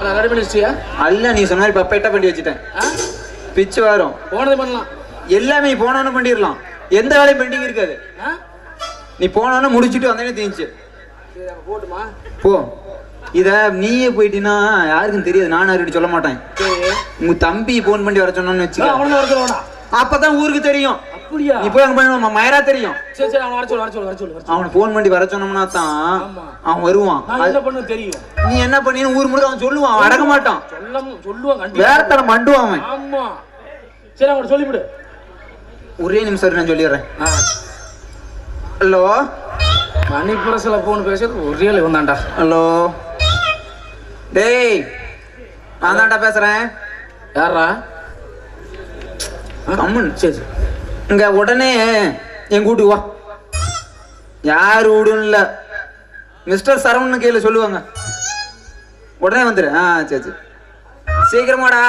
Ready பண்ணி வச்சியா அல்ல நீ சொன்ன மாதிரி பப்பேட்டா பண்ணி வச்சுட்டேன். பிச்சு வரும். போனது பண்ணலாம். எல்லாமே போனோன்னு பண்ணிடலாம். எந்த வேலையும் பெண்டிங் இருக்காது? நீ போனோன்னு முடிச்சுட்டு வந்தேனே தீந்துச்சு சரி அப்ப போட்டுமா? போ. இத நீயே போயிட்டீன்னா யாருக்கும் தெரியாது. நானும் அவர்கிட்ட சொல்ல மாட்டேன். உங்க தம்பி போன் பண்ணி வர சொன்னான்னு வச்சுக்க. அப்பதான் ஊருக்கு தெரியும். அப்படியா? நீ போய் அங்க பண்ண மயரா தெரியும். சரி சரி அவன் வர சொல்லு வர சொல்லு வர சொல்லு அவனை போன் பண்ணி வர சொன்னோம்னா தான். அவன் வருவான். நான் என்ன பண்ண தெரியும்? நீ என்ன பண்ணின்னு ஊர் முழுக்க அவன் சொல்லுவான் அவன் அடக்க மாட்டான். சொல்ல சொல்லுவான் வேற தரம் மண்டுவான் அவன். ஆமா. சரி அவன் சொல்லிவிடு. ஒரே நிமிஷம் நான் சொல்லிடுறேன். ஹலோ? மணிப்புரசில் போன் பேசுறது ஒரே இவன் தான்டா. ஹலோ? டேய் நான் தான்டா பேசுறேன். யாரா கம்முன்னு சரி சரி. இங்க உடனே என் கூட்டுக்கு வா. யார் வீடும் இல்ல. மிஸ்டர் சரவணன் கையில சொல்லுவாங்க. உடனே வந்துரு. ஆ சரி சரி. சீக்கிரமாடா.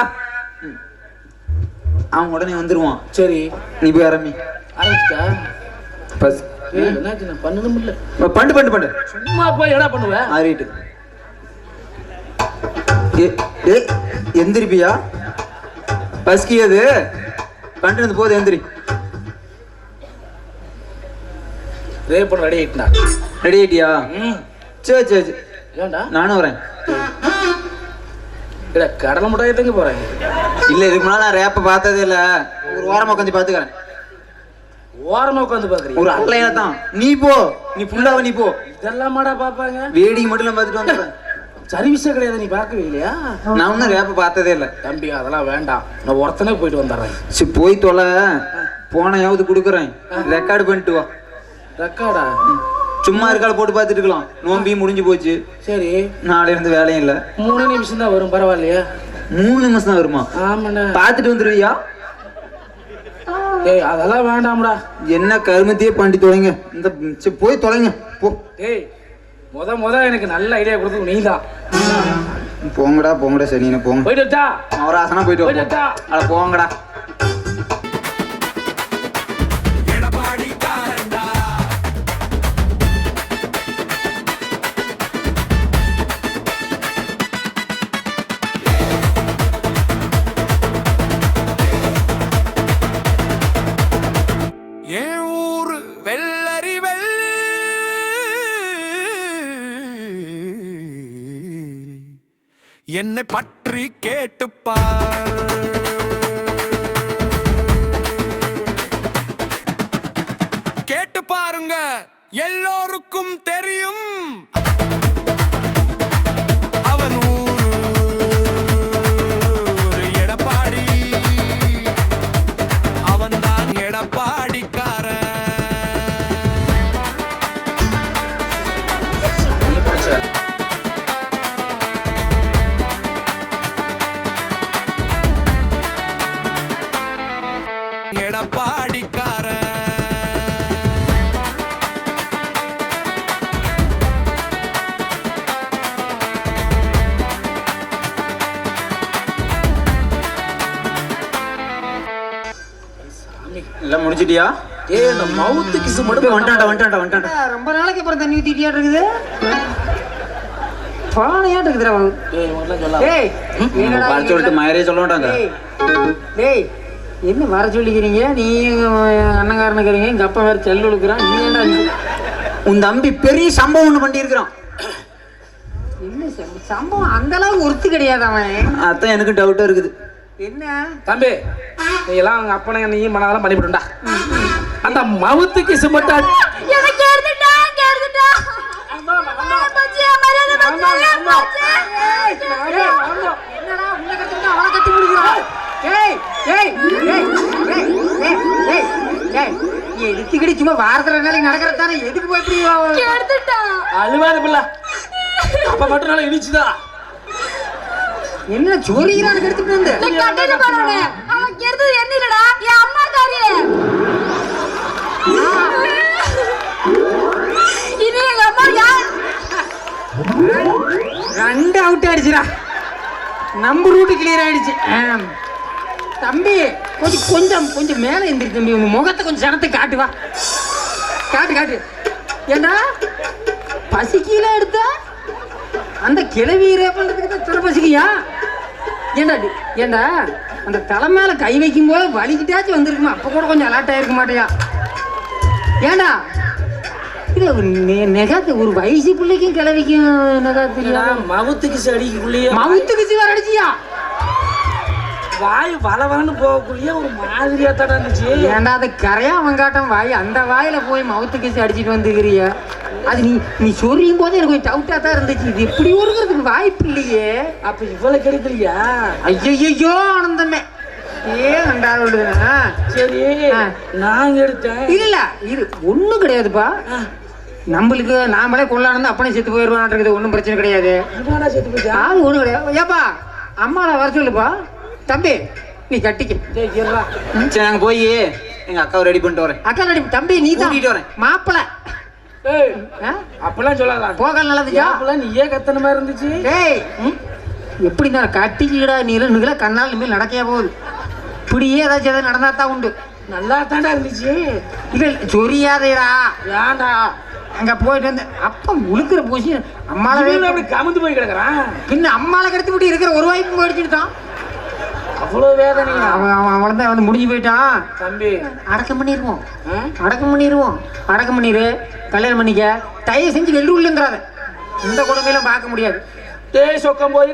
அவன் உடனே வந்துருவான். சரி. நீ போய் ஆரம்பி. ஆரம்பிச்சிட்டா? பஸ். பண்ணணும் இல்ல. பண்டு பண்டு பண்டு. சும்மா போய் என்ன பண்ணுவேன் ஆறிட்டு. எந்திரிப்பியா? பஸ்கியது கண்டு போது எந்திரி. ரே பண்ண ரெடி ஆயிட்டா ரெடி ஆயிட்டியா? சரி சரி சரி நானும் வரேன். இல்ல கடலை முட்டாய் தங்க போறேன் இல்ல இதுக்கு முன்னாடி நான் ரேப்ப பார்த்ததே இல்ல. ஒரு வாரமா உட்காந்து பாத்துக்கிறேன். ஓரமா உட்காந்து பாக்குறீங்க? ஒரு அட்லைனா தான் நீ போ. நீ ஃபுல்லாவ நீ போ. இதெல்லாம் மாடா பாப்பாங்க. வேடிக்கை மட்டும் நான் பார்த்துட்டு வந்துடுறேன். சர்வீஸே கிடையாது நீ பார்க்கவே இல்லையா? நான் ஒன்னும் ரேப்ப பார்த்ததே இல்ல. தம்பி அதெல்லாம் வேண்டாம். நான் ஒருத்தனே போயிட்டு வந்துடுறேன். சரி போய் தொலை. போனையாவது கொடுக்குறேன். ரெக்கார்டு பண்ணிட்டு வா. ரெக்கார்டா? சும்மா இருக்கால போட்டு பார்த்துட்டு இருக்கலாம் நோம்பி முடிஞ்சு போச்சு. சரி. நாளைல இருந்து வேலையும் இல்ல. மூணு நிமிஷம் தான் வரும் பரவாயில்லையா? மூணு நிமிஷம் தான் வருமா? ஆமாண்ணா. பார்த்துட்டு வந்துருவியா? ஏய் அதெல்லாம் வேண்டாம்டா. என்ன கருமத்தையே பண்ணி தொலைங்க. இந்த சரி, போய் தொலைங்க. போ. ஏய் முத முத எனக்கு நல்ல ஐடியா கொடுத்தது நீ தான் போங்கடா போங்கடா சரி நீ போங்க. போயிட்டு அவராசனா போயிட்டு போயிட்டு அட போங்கடா. என்னை பற்றி கேட்டுப்பார். கேட்டு பாருங்க எல்லோருக்கும் தெரியும். அவன் ஊரு எடப்பாடி. அவன்தான் எடப்பாடி எடப்பாடிக்காரன் எல்லாம் முடிச்சிட்டியா ஏய் இந்த மவுத்து போய் மட்டும் வந்துட்டான்டா வந்துட்டான்டா வந்துட்டான்டா ரொம்ப நாளைக்கு அப்புறம் தண்ணி ஊத்திட்டியா இருக்குது? பானையாட்டு இருக்குதுடா. ஏய் என்னடா வர சொல்லிட்டு மயரே சொல்ல மாட்டாங்க. டேய் என்ன வர சொல்லிக்கிறீங்க? நீ அண்ணங்காரனுக்கிறீங்க எங்க அப்பா வேற செல்லு இழுக்கிறான் நீ இந்த- உன் தம்பி பெரிய சம்பவம் ஒண்ணு பண்ணியிருக்கிறான். என்ன சம்பவம்? சம்பவம் அந்த அளவுக்கு ஒருத்து கிடையாது அவன். அதான் எனக்கு டவுட்டா இருக்குது. என்ன? தம்பி நீ எல்லாம் அவங்க அப்பனை நீயும் மனதெல்லாம் பண்ணிவிடுண்டா அந்த மவுத்து கிசு மட்டும் எனக்கு எடுத்துட்டான், இங்க எடுத்துட்டான். போச்சு, என் மரியாதை போச்சு, என் போச்சு. என்னடா உன்னை கட்டிக்கிட்டு அவனை கட்டி முடிக்கிறான் ஏய் ஏய் ஏய் ஏய் ஏய் ஏய் ஏய் எடுத்துக்கிட்டு சும்மா வாரத்துல நாளைக்கு நடக்கிறது தானே எதுக்கு போய் இப்படி. அழுவாத பிள்ளை அப்ப மட்டும் நல்லா இடிச்சுதான் என்ன சோரிக்கிறான்னு எடுத்துட்டு வந்து. அவன் கெடுத்தது என்ன இல்லடா, என் அம்மாக்காரி. இது எங்க அம்மா யார் ரெண்டு அவுட் ஆயிடுச்சுடா நம்ம ரூட்டு கிளியர் ஆயிடுச்சு. தம்பி கொஞ்சம் கொஞ்சம் கொஞ்சம் மேலே எந்திரி தம்பி. உங்க முகத்தை கொஞ்சம் சனத்தை காட்டு வா. காட்டு காட்டு. ஏண்டா? பசிக்கீழ எடுத்தா? அந்த கிளவி ரேப் பண்றதுக்கு தான் துறை பசிக்கு வலிக்குதியா ஏண்டா ஏண்டா? அந்த தலை மேல கை வைக்கும் போது வலிக்கிட்டாச்சும் வந்திருக்குமா? அப்ப கூட கொஞ்சம் அலர்ட் ஆயிருக்க மாட்டியா? ஏண்டா? இது நெகாத்து ஒரு வயசு பிள்ளைக்கும் கிளவிக்கும் நெகாத்து மவுத்துக்கு செடிக்குள்ளேயே மவுத்துக்கு சிவர் அடிச்சியா? வாய் வள வளன்னு போகக்குள்ளேயே ஒரு மாதிரியா தான் இருந்துச்சு ஏண்டா அது கரையா வங்காட்டம் வாய்? அந்த வாயில போய் மவுத்துக்கு அடிச்சிட்டு வந்துக்கிறிய? அது நீ நீ சொல்லியும் போது எனக்கு கொஞ்சம் டவுட்டா தான் இருந்துச்சு. இது இப்படி ஒருங்கிறதுக்கு வாய்ப்பு இல்லையே. அப்ப இவ்வளவு கிடைக்கலையா? ஐயோ ஆனந்தமே. சரி. நான் எடுத்தேன். இல்ல இது ஒண்ணும் கிடையாதுப்பா. நம்மளுக்கு நாமளே கொள்ளானது அப்பனே செத்து போயிடுவான்றது ஒன்றும் பிரச்சனை கிடையாது. ஒண்ணும் கிடையாது. ஏப்பா அம்மாவை வர சொல்லுப்பா. தம்பி நீ கட்டிக்க. சரி நாங்க போய் எங்க அக்காவை ரெடி பண்ணிட்டு வரேன். அக்கா நடி தம்பி நீ தான் வரேன். மாப்பிளை? அப்பெல்லாம் சொல்லாதா. போக நல்லதுக்கா? அப்பெல்லாம் நீயே கத்தன மாதிரி இருந்துச்சு. ஏய் ம், எப்படி நான் கட்டிக்கிடா நீ நீங்களா கண்ணால் இனிமேல் நடக்கையா போகுது. இப்படியே ஏதாச்சும் எதாவது நடந்தா தான் உண்டு. நல்லா தாண்டா இருந்துச்சு. இல்ல சொரியாதேடா. ஏன்டா? அங்க போயிட்டு வந்து அப்ப முழுக்கிற பூசி அம்மாலவே இவன் அப்படி கமுந்து போய் கிடக்குறான். பின்ன அம்மால கடத்தி விட்டு இருக்கிற ஒரு வாய்ப்பு போயிடுச்சுட்டு தான் அவ்வளவு வேதனையா அவன் அவன் அவன் தான் வந்து முடிஞ்சு போயிட்டான். தம்பி. அடக்கம் பண்ணிடுவோம்? அடக்கம் பண்ணிடுவோம் அடக்கம் பண்ணிடு கல்யாணம் பண்ணிக்க. தயவு செஞ்சு வெள்ளூர்லங்கிறாத இந்த கொடுமையெல்லாம் பார்க்க முடியாது. டேய் சொக்கம் போய்.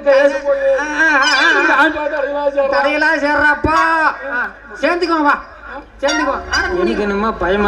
தடையெல்லாம் சேர்றாப்பா சேர்ந்துக்கோ வா. சேர்ந்துக்கோ. எனக்கு என்னமோ பயமா